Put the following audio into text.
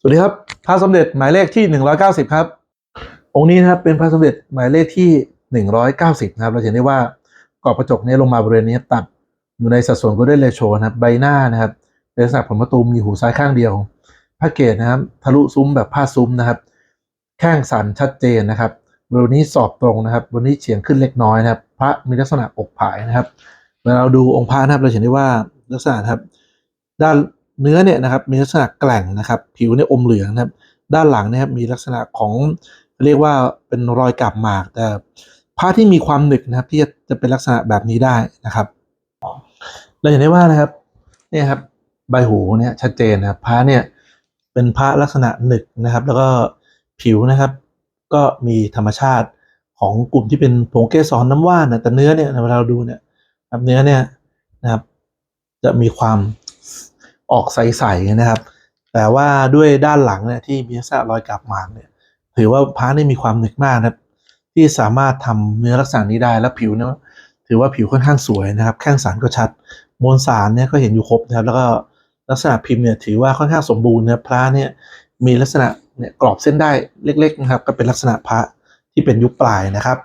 สวัสดีครับพระสมเด็จหมายเลขที่ 190 ครับ องค์นี้นะครับเป็นพระสมเด็จหมายเลขที่ 190 นะครับ เราเห็นได้ว่ากรอบกระจกนี้ลงมาบริเวณนี้ตัดอยู่ในสัดส่วนก็ได้เลโชนะครับใบหน้านะครับเป็นลักษณะผลประตูมีหูซ้ายข้างเดียวพระเกศนะครับ ทะลุซุ้มแบบผ้าซุ้มนะครับ แข้งสันชัดเจนนะครับบริเวณนี้สอบตรงนะครับบริเวณนี้เฉียงขึ้นเล็กน้อยนะครับ พระมีลักษณะอกผายนะครับเวลาเราดูองค์พระนะครับเราเห็นได้ว่าลักษณะครับด้าน เนื้อเนี่ยนะครับมีลักษณะแกร่งนะครับ ผิวเนี่ยอมเหลืองนะครับ ด้านหลังนะครับมีลักษณะของเรียกว่าเป็นรอยกาบหมากแต่ผ้าที่มีความหนึบนะครับ ที่จะจะเป็นลักษณะแบบนี้ได้นะครับเราเห็นได้ว่านะครับเนี่ยครับใบหูเนี่ยชัดเจนนะครับผ้าเนี่ยเป็นผ้าลักษณะหนึบนะครับ แล้วก็ผิวนะครับ ก็มีธรรมชาติของกลุ่มที่เป็นผงเกสรน้ำว่านนะแต่เนื้อเนี่ยเวลาเราดูเนี่ยครับเนื้อเนี่ยนะครับ จะมีความ ออกใสๆนะครับ แต่ว่าด้วยด้านหลังเนี่ยที่มีลักษณะรอยกาบหมากเนี่ยถือว่าพระนี่มีความหนึกมากนะครับ ที่สามารถทำเนื้อลักษณะนี้ได้แล้วผิวเนี่ยถือว่าผิวค่อนข้างสวยนะครับ แข้งสารก็ชัดมวลสารเนี่ยก็เห็นอยู่ครบนะครับ แล้วก็ลักษณะพิมพ์เนี่ยถือว่าค่อนข้างสมบูรณ์นะพระเนี่ยมีลักษณะเนี่ยกรอบเส้นได้เล็ก ๆ นะครับ ก็เป็นลักษณะพระที่เป็นยุคปลายนะครับ